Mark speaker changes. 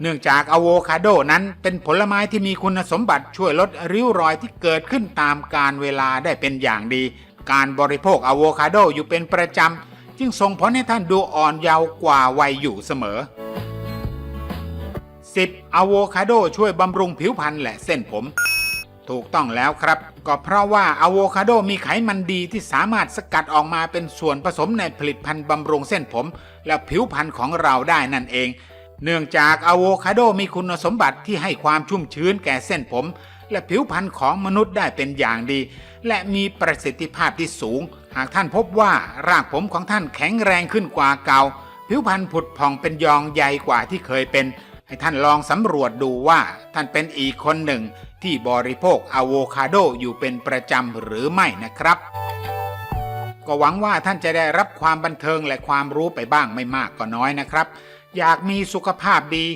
Speaker 1: เนื่องจากอะโวคาโดนั้นเป็นผลไม้ที่มีคุณสมบัติช่วยลดริ้วรอยที่เกิดขึ้นตามกาลเวลาได้เป็นอย่างดี การบริโภคอะโวคาโดอยู่เป็นประจำ จึงส่งผลให้ท่านดูอ่อนเยาว์กว่าวัยอยู่เสมอ 10. อะโวคาโดช่วยบำรุงผิวพรรณและเส้นผม ถูกต้องแล้วครับ ก็เพราะว่าอะโวคาโดมีไขมันดีที่สามารถสกัดออกมาเป็นส่วนผสมในผลิตภัณฑ์บำรุงเส้นผม และผิวพรรณของเราได้นั่นเอง เนื่องจากอะโวคาโดมีคุณสมบัติที่ให้ความชุ่มชื้นแก่เส้นผม และผิวพรรณของมนุษย์ได้เป็นอย่างดี และมีประสิทธิภาพที่สูง หากท่านพบว่ารากผมของท่านแข็งแรงขึ้นกว่าเก่าผิวพรรณผุดผ่องเป็นยองใหญ่กว่าที่เคยเป็น ให้ท่านลองสำรวจดูว่าท่านเป็นอีกคนหนึ่ง ที่บริโภคอะโวคาโดอยู่เป็นประจำหรือไม่นะครับ ก็หวังว่าท่านจะได้รับความบันเทิงและความรู้ไปบ้างไม่มากก็น้อยนะครับ อยากมีสุขภาพดี